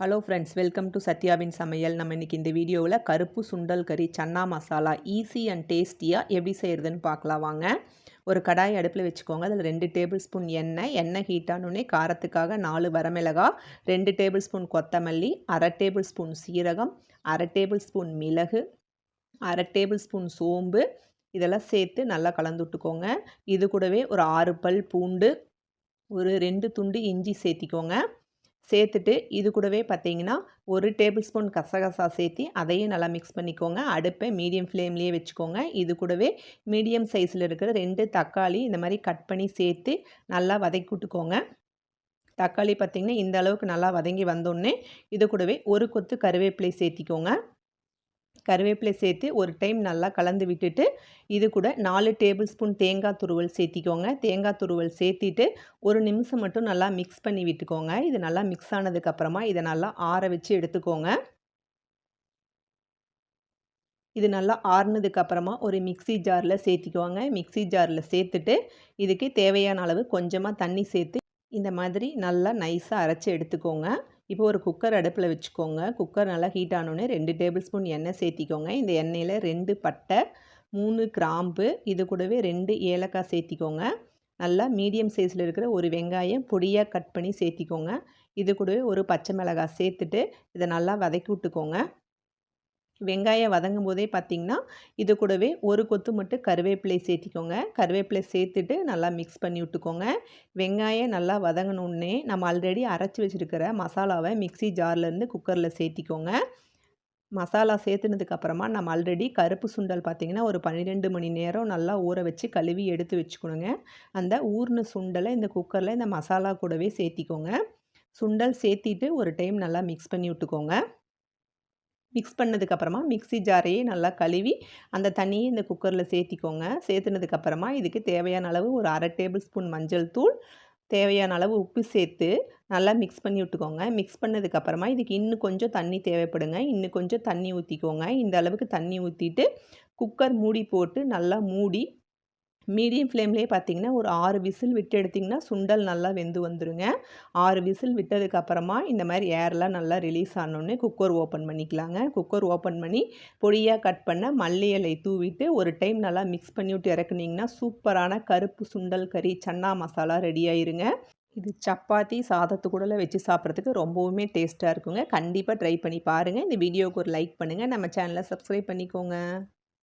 Hello friends welcome to சத்யாவின் சமையல் நம்ம இன்றைக்கி இந்த வீடியோவில் கருப்பு சுண்டல் கறி சன்னா மசாலா ஈஸி அண்ட் டேஸ்டியாக எப்படி செய்கிறதுன்னு பார்க்கலாம். வாங்க ஒரு கடாய் அடுப்பில் வச்சுக்கோங்க. அதில் ரெண்டு டேபிள் ஸ்பூன் எண்ணெய் எண்ணெய் ஹீட்டானோடனே காரத்துக்காக நாலு வரமிளகா ரெண்டு டேபிள் ஸ்பூன் கொத்தமல்லி அரை டேபிள் ஸ்பூன் சீரகம் அரை டேபிள் ஸ்பூன் மிளகு அரை டேபிள் ஸ்பூன் சோம்பு. இதெல்லாம் சேர்த்து நல்லா கலந்து விட்டுக்கோங்க. இது கூடவே ஒரு ஆறு பல் பூண்டு ஒரு ரெண்டு துண்டு இஞ்சி சேர்த்திக்கோங்க. சேர்த்துட்டு இது கூடவே பார்த்தீங்கன்னா ஒரு டேபிள் ஸ்பூன் கசகசா சேர்த்தி அதையும் நல்லா மிக்ஸ் பண்ணிக்கோங்க. அடுப்பை மீடியம் ஃப்ளேம்லேயே வச்சுக்கோங்க. இது கூடவே மீடியம் சைஸில் இருக்கிற ரெண்டு தக்காளி இந்த மாதிரி கட் பண்ணி சேர்த்து நல்லா வதக்கி விட்டுக்கோங்க. தக்காளி பார்த்திங்கன்னா இந்த அளவுக்கு நல்லா வதங்கி வந்தோடனே இது கூடவே ஒரு கொத்து கருவேப்பிலை சேர்த்திக்கோங்க. கருவேப்பிலை சேர்த்து ஒரு டைம் நல்லா கலந்து விட்டுட்டு இது கூட நாலு டேபிள் ஸ்பூன் தேங்காய் துருவல் சேர்த்திக்கோங்க. தேங்காய் துருவல் சேர்த்திட்டு ஒரு நிமிஷம் மட்டும் நல்லா மிக்ஸ் பண்ணி விட்டுக்கோங்க. இது நல்லா மிக்ஸ் ஆனதுக்கப்புறமா இதை நல்லா ஆற வச்சு எடுத்துக்கோங்க. இது நல்லா ஆறுனதுக்கப்புறமா ஒரு மிக்சி ஜாரில் சேர்த்திக்குவாங்க மிக்சி ஜாரில் சேர்த்துட்டு இதுக்கு தேவையான அளவு கொஞ்சமாக தண்ணி சேர்த்து இந்த மாதிரி நல்லா நைஸாக அரைச்சி எடுத்துக்கோங்க. இப்போ ஒரு குக்கர் அடுப்பில் வச்சுக்கோங்க. குக்கர் நல்லா ஹீட் ஆனோடனே ரெண்டு டேபிள் ஸ்பூன் எண்ணெய் சேர்த்திக்கோங்க. இந்த எண்ணெயில் ரெண்டு பட்டை மூணு கிராம்பு இது கூடவே ரெண்டு ஏலக்காய் சேர்த்திக்கோங்க. நல்லா மீடியம் சைஸில் இருக்கிற ஒரு வெங்காயம் பொடியாக கட் பண்ணி சேர்த்திக்கோங்க. இது கூடவே ஒரு பச்சை மிளகாய் சேர்த்துட்டு இதை நல்லா வதக்கி விட்டுக்கோங்க. வெங்காயம் வதங்கும் போதே பார்த்திங்கன்னா இது கூடவே ஒரு கொத்து மட்டும் கருவேப்பிலை சேர்த்திக்கோங்க. கருவேப்பிலை சேர்த்துட்டு நல்லா மிக்ஸ் பண்ணி விட்டுக்கோங்க. வெங்காயம் நல்லா வதங்கினோடனே நம்ம ஆல்ரெடி அரைச்சி வச்சுருக்கிற மசாலாவை மிக்சி ஜார்லேருந்து குக்கரில் சேர்த்திக்கோங்க. மசாலா சேர்த்துனதுக்கப்புறமா நம்ம ஆல்ரெடி கருப்பு சுண்டல் பார்த்திங்கன்னா ஒரு பன்னிரெண்டு மணி நேரம் நல்லா ஊற வச்சு கழுவி எடுத்து வச்சுக்கணுங்க. அந்த ஊர்ன சுண்டலை இந்த குக்கரில் இந்த மசாலா கூடவே சேர்த்திக்கோங்க. சுண்டல் சேர்த்திட்டு ஒரு டைம் நல்லா மிக்ஸ் பண்ணி விட்டுக்கோங்க. மிக்ஸ் பண்ணதுக்கப்புறமா மிக்ஸி ஜாரையே நல்லா கழுவி அந்த தண்ணியை இந்த குக்கரில் சேர்த்திக்கோங்க. சேர்த்துனதுக்கப்புறமா இதுக்கு தேவையான அளவு ஒரு அரை டேபிள் ஸ்பூன் மஞ்சள் தூள் தேவையான அளவு உப்பு சேர்த்து நல்லா மிக்ஸ் பண்ணி விட்டுக்கோங்க. மிக்ஸ் பண்ணதுக்கப்புறமா இதுக்கு இன்னும் கொஞ்சம் தண்ணி தேவைப்படுங்க. இன்னும் கொஞ்சம் தண்ணி ஊற்றிக்கோங்க இந்த அளவுக்கு தண்ணி ஊற்றிட்டு குக்கர் மூடி போட்டு நல்லா மூடி மீடியம் ஃப்ளேம்லேயே பார்த்தீங்கன்னா ஒரு ஆறு விசில் விட்டு எடுத்திங்கன்னா சுண்டல் நல்லா வெந்து வந்துடுங்க ஆறு விசில் விட்டதுக்கப்புறமா இந்த மாதிரி ஏர்லாம் நல்லா ரிலீஸ் ஆனோடனே குக்கர் ஓப்பன் பண்ணிக்கலாங்க. குக்கர் ஓப்பன் பண்ணி பொடியாக கட் பண்ண மல்லி இலை தூவிட்டு ஒரு டைம் நல்லா மிக்ஸ் பண்ணிவிட்டு இறக்குனிங்கன்னா சூப்பரான கருப்பு சுண்டல் கறி சன்னா மசாலா ரெடி ஆயிருங்க. இது சப்பாத்தி சாதத்து கூடலாம் வச்சு சாப்பிட்றதுக்கு ரொம்பவுமே டேஸ்ட்டாக இருக்குங்க. கண்டிப்பாக ட்ரை பண்ணி பாருங்கள் இந்த வீடியோவுக்கு ஒரு லைக் பண்ணுங்கள் நம்ம சேனலை சப்ஸ்கிரைப் பண்ணிக்கோங்க.